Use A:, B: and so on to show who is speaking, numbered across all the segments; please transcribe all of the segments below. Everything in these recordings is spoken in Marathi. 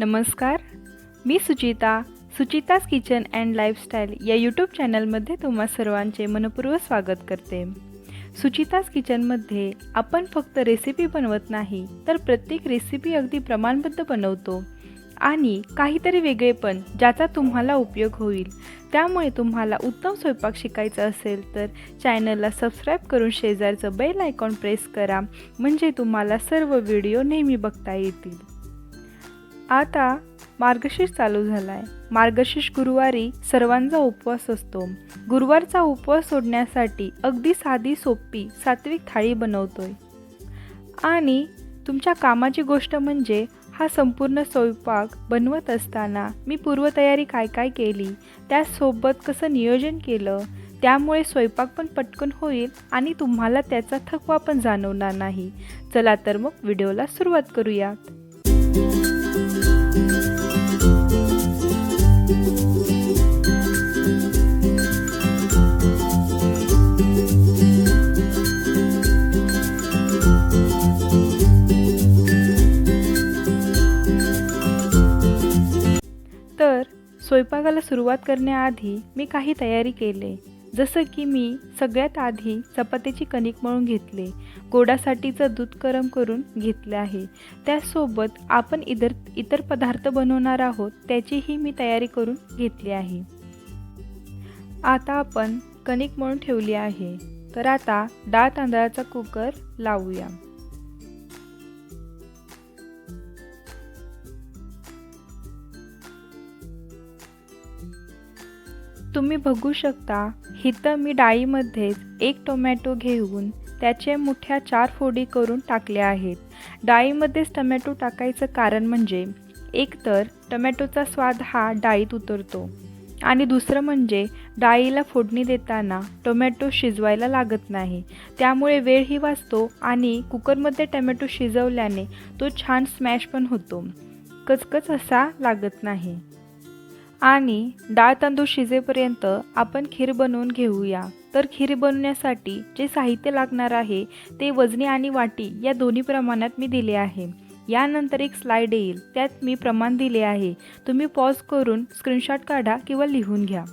A: नमस्कार मी Suchita Suchita's kitchen and lifestyle या यूट्यूब चॅनलमध्ये तुम्हा सर्वांचे मनपूर्वक स्वागत करते. सुचिताज किचनमध्ये आपण फक्त रेसिपी बनवत नाही तर प्रत्येक रेसिपी अगदी प्रमाणबद्ध बनवतो. आणि काहीतरी वेगळेपण ज्याचा तुम्हाला उपयोग होईल. त्यामुळे तुम्हाला उत्तम स्वयंपाक शिकायचा असेल तर चॅनलला सबस्क्राईब करून शेजारचं बेल आयकॉन प्रेस करा म्हणजे तुम्हाला सर्व व्हिडिओ नेहमी बघता येतील. आता मार्गशीर्ष चालू झाला आहे मार्गशीर्ष गुरुवारी सर्वांचा उपवास असतो. गुरुवारचा उपवास सोडण्यासाठी अगदी साधी सोपी सात्विक थाळी बनवतोय. आणि तुमच्या कामाची गोष्ट म्हणजे हा संपूर्ण स्वयंपाक बनवत असताना मी पूर्वतयारी काय काय केली त्यासोबत कसं नियोजन केलं त्यामुळे स्वयंपाक पण पटकन होईल आणि तुम्हाला त्याचा थकवा पण जाणवणार नाही. चला तर मग व्हिडिओला सुरुवात करूयात. स्वयंपाकाला सुरुवात करण्याआधी मी काही तयारी केले. जसं की मी सगळ्यात आधी चपातीची कणिक मळून घेतले. गोडासाठीचं दूध गरम करून घेतलं आहे. त्यासोबत आपण इतर इतर पदार्थ बनवणार आहोत त्याचीही मी तयारी करून घेतली आहे. आता आपण कणिक मळून ठेवली आहे. तर आता डाळ तांदळाचा कुकर लावूया. तुम्ही बघू शकता इथं मी डाळीमध्येच एक टोमॅटो घेऊन त्याचे मोठ्या चार फोडी करून टाकल्या आहेत. डाळीमध्येच टमॅटो टाकायचं कारण म्हणजे एक तर टमॅटोचा स्वाद हा डाळीत उतरतो आणि दुसरं म्हणजे डाळीला फोडणी देताना टोमॅटो शिजवायला लागत नाही. त्यामुळे वेळही वाचतो आणि कुकरमध्ये टमॅटो शिजवल्याने तो छान स्मॅश पण होतो. कचकच असा लागत नाही. आणि डाळ तांदूळ शिजेपर्यंत आपण खीर बनवून घेऊया. तर खीर बनवण्यासाठी जे साहित्य लागणार आहे ते वजनी आणि वाटी या दोन्ही प्रमाणात मी दिले आहे. यानंतर एक स्लाईड येईल. त्यात मी प्रमाण दिले आहे. तुम्ही पॉज करून स्क्रीनशॉट काढा किंवा लिहून घ्या.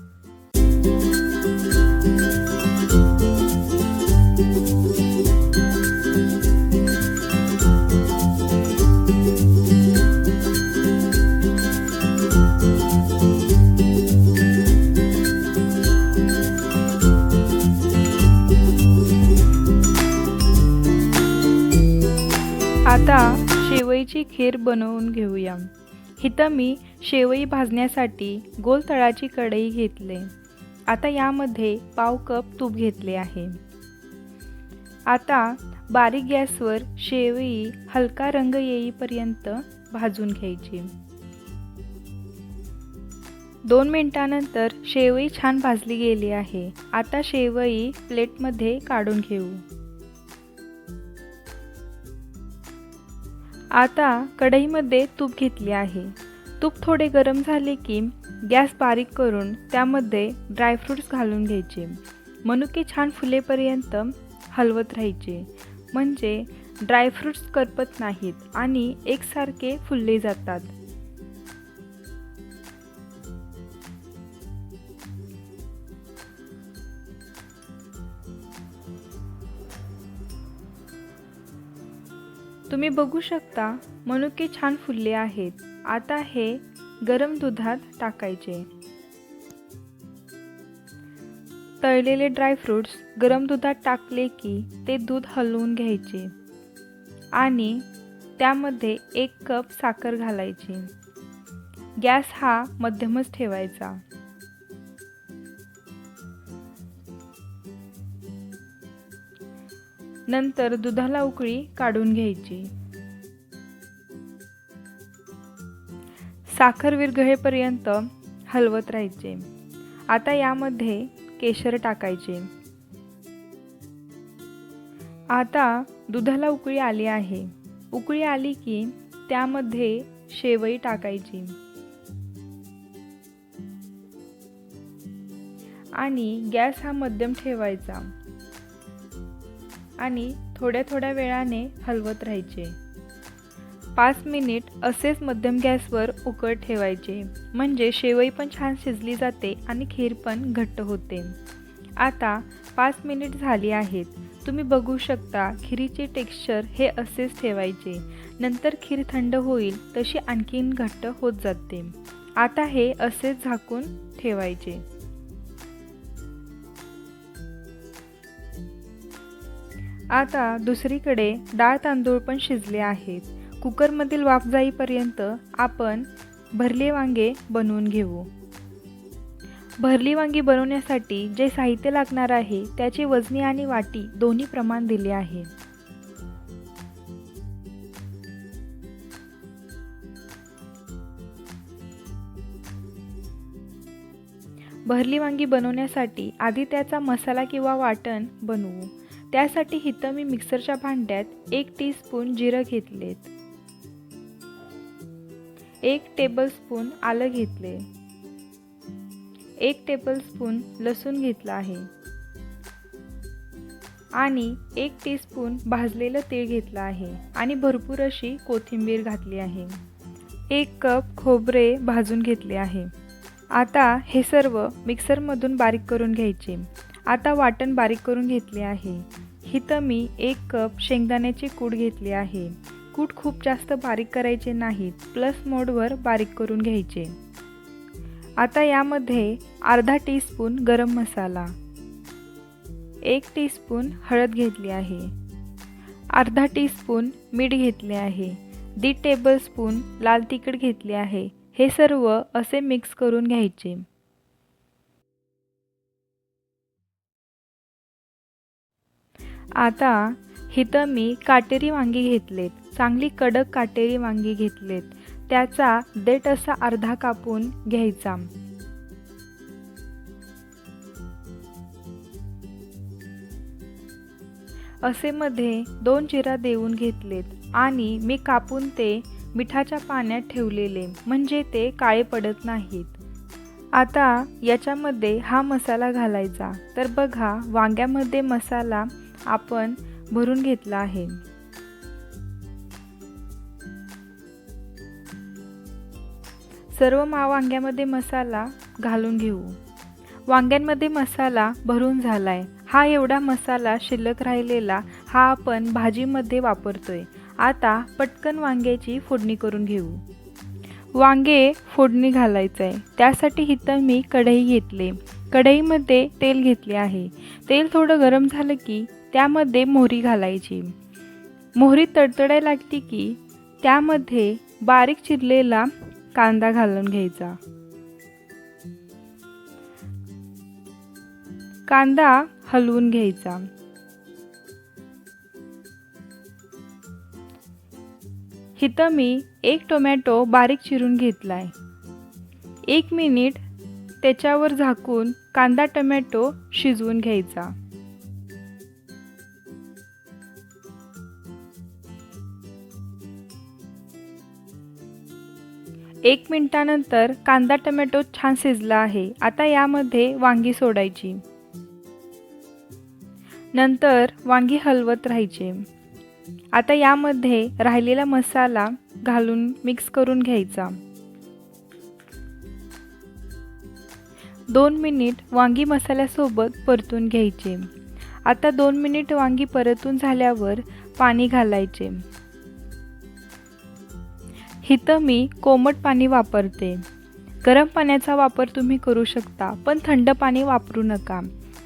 A: आता शेवईची खीर बनवून घेऊया. इथं मी शेवई भाजण्यासाठी गोल तळाची कढई घेतले. आता यामध्ये पाव कप तूप घेतले आहे. आता बारीक गॅसवर शेवई हलका रंग येईपर्यंत भाजून घ्यायची. दोन मिनटानंतर शेवई छान भाजली गेली आहे. आता शेवई प्लेटमध्ये काढून घेऊ. आता कढईमध्ये तूप घेतले आहे. तूप थोडे गरम झाले की गॅस बारीक करून त्यामध्ये ड्रायफ्रूट्स घालून घ्यायचे. मनुके छान फुलेपर्यंत हलवत राहायचे. म्हणजे ड्रायफ्रूट्स करपत नाहीत आणि एकसारखे फुलले जातात. तुम्ही बघू शकता मनुके छान फुलले आहेत. आता हे गरम दुधात टाकायचे. तळलेले ड्रायफ्रूट्स गरम दुधात टाकले की ते दूध हलवून घ्यायचे. आणि त्यामध्ये एक कप साखर घालायची. गॅस हा मध्यमच ठेवायचा. नंतर दुधाला उकळी काढून घ्यायची. साखर विरघळेपर्यंत हलवत राहायचे. आता यामध्ये केशर टाकायचे. आता दुधाला उकळी आली आहे. उकळी आली की त्यामध्ये शेवई टाकायची. आणि गॅस हा मध्यम ठेवायचा. आणि थोड्या थोड्या वेळाने हलवत राहायचे. पाच मिनिट असेच मध्यम गॅसवर उकळ ठेवायचे. म्हणजे शेवई पण छान शिजली जाते आणि खीर पण घट्ट होते. आता पाच मिनिट झाली आहेत. तुम्ही बघू शकता खिरीचे टेक्स्चर हे असेच ठेवायचे. नंतर खीर थंड होईल तशी आणखीन घट्ट होत जाते. आता हे असेच झाकून ठेवायचे. आता दुसरीकडे डाळ तांदूळ पण शिजले आहेत. कुकरमधील वाफ जाईपर्यंत आपण भरले वांगे बनवून घेऊ. भरली वांगी बनवण्यासाठी जे साहित्य लागणार आहे त्याची वजनी आणि वाटी दोन्ही प्रमाण दिले आहे. भरली वांगी बनवण्यासाठी आधी त्याचा मसाला किंवा वाटण बनवू. त्यासाठी इथं मी मिक्सरच्या भांड्यात एक टीस्पून जिरं घेतलेत. एक टेबलस्पून आलं घेतले. एक टेबलस्पून लसूण घेतला आहे. आणि एक टीस्पून भाजलेलं तेल घेतलं आहे. आणि भरपूर अशी कोथिंबीर घातली आहे. एक कप खोबरे भाजून घेतले आहे. आता हे सर्व मिक्सरमधून बारीक करून घ्यायचे. आता वाटण बारीक करून घेतले आहे. इथं मी एक कप शेंगदाण्याची कूट घेतली आहे. कूट खूप जास्त बारीक करायचे नाहीत प्लस मोडवर बारीक करून घ्यायचे. आता यामध्ये अर्धा टीस्पून गरम मसाला एक टीस्पून हळद घेतली आहे अर्धा टीस्पून मीठ घेतले आहे दीड टेबलस्पून लाल तिखट घेतले आहे. हे सर्व असे मिक्स करून घ्यायचे. आता इथं मी काटेरी वांगी घेतलेत चांगली कडक काटेरी वांगी घेतलेत. त्याचा देठ असा अर्धा कापून घ्यायचा. असे मध्ये दोन जिरा देऊन घेतलेत आणि मी कापून ते मिठाच्या पाण्यात ठेवलेले म्हणजे ते काळे पडत नाहीत. आता याच्यामध्ये हा मसाला घालायचा. तर बघा वांग्यामध्ये मसाला आपण भरून घेतला आहे. सर्व मा वांग्यामध्ये मसाला घालून घेऊ. वांग्यांमध्ये मसाला भरून झालाय. हा एवढा मसाला शिल्लक राहिलेला हा आपण भाजीमध्ये वापरतोय. आता पटकन वांग्याची फोडणी करून घेऊ. वांगे फोडणी घालायचं आहे त्यासाठी इथं मी कढई घेतले. कढईमध्ये तेल घेतले आहे. तेल थोडं गरम झालं की त्यामध्ये मोहरी घालायची. मोहरी तडतडायला लागली की त्यामध्ये बारीक चिरलेला कांदा घालून घ्यायचा. कांदा हलवून घ्यायचा. इथं मी एक टोमॅटो बारीक चिरून घेतलाय. एक मिनिट त्याच्यावर झाकून कांदा टोमॅटो शिजवून घ्यायचा. एक मिनिटानंतर कांदा टोमॅटो छान शिजला आहे. आता यामध्ये वांगी सोडायची. नंतर वांगी हलवत राहायचे. आता यामध्ये राहिलेला मसाला घालून मिक्स करून घ्यायचा. दोन मिनिट वांगी मसाल्यासोबत परतून घ्यायचे. आता दोन मिनिट वांगी परतून झाल्यावर पाणी घालायचे. इथं मी कोमट पाणी वापरते. गरम पाण्याचा वापर तुम्ही करू शकता पण थंड पाणी वापरू नका.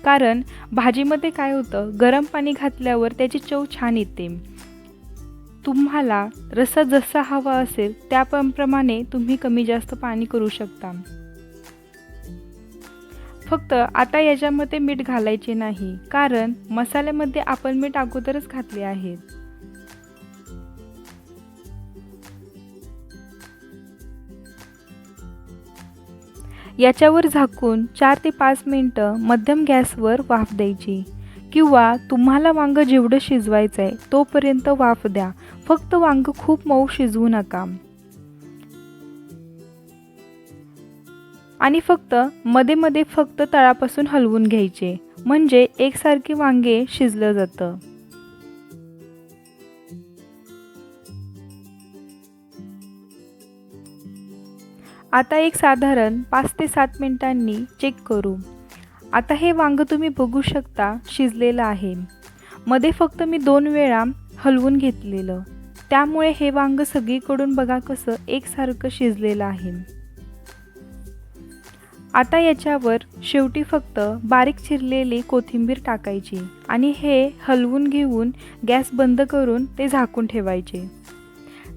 A: कारण भाजीमध्ये काय होतं गरम पाणी घातल्यावर त्याची चव छान येते. तुम्हाला रसा जसा हवा असेल त्याप्रमाणे तुम्ही कमी जास्त पाणी करू शकता. फक्त आता याच्यामध्ये मीठ घालायचे नाही कारण मसाल्यामध्ये आपण मीठ अगोदरच घातले आहेत याच्यावर झाकून चार ते पाच मिनटं मध्यम गॅसवर वाफ द्यायची. किंवा तुम्हाला वांगं जेवढं शिजवायचं आहे तोपर्यंत वाफ द्या. फक्त वांग खूप मऊ शिजवू नका. आणि फक्त मध्ये मध्ये फक्त तळापासून हलवून घ्यायचे. म्हणजे एकसारखे वांगे शिजलं जातं. आता एक साधारण पाच ते सात मिनिटांनी चेक करू. आता हे वांगं तुम्ही बघू शकता शिजलेलं आहे. मध्ये फक्त मी दोन वेळा हलवून घेतलेलं. त्यामुळे हे वांगं सगळीकडून बघा कसं एकसारखं शिजलेलं आहे. आता याच्यावर शेवटी फक्त बारीक चिरलेली कोथिंबीर टाकायची आणि हे हलवून घेऊन गॅस बंद करून ते झाकून ठेवायचे.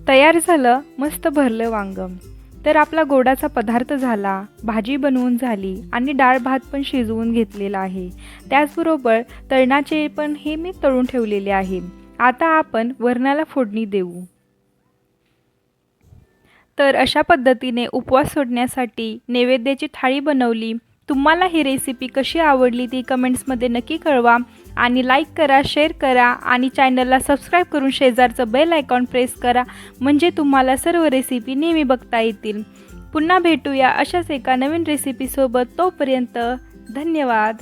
A: तयार झालं मस्त भरलं वांगं. तर आपला गोडाचा पदार्थ झाला भाजी बनवून झाली आणि डाळ भात पण शिजवून घेतलेला आहे. त्याचबरोबर तळणाचे पण हे मी तळून ठेवलेले आहे. आता आपण वरणाला फोडणी देऊ. तर अशा पद्धतीने उपवास सोडण्यासाठी नैवेद्याची थाळी बनवली. तुम्हाला ही रेसिपी कशी आवडली ती कमेंट्समध्ये नक्की कळवा. आणि लाईक करा शेअर करा आणि चॅनलला सबस्क्राईब करून शेजारचं बेल आयकॉन प्रेस करा म्हणजे तुम्हाला सर्व रेसिपी नेहमी बघता येतील. पुन्हा भेटूया अशाच एका नवीन रेसिपीसोबत तोपर्यंत धन्यवाद.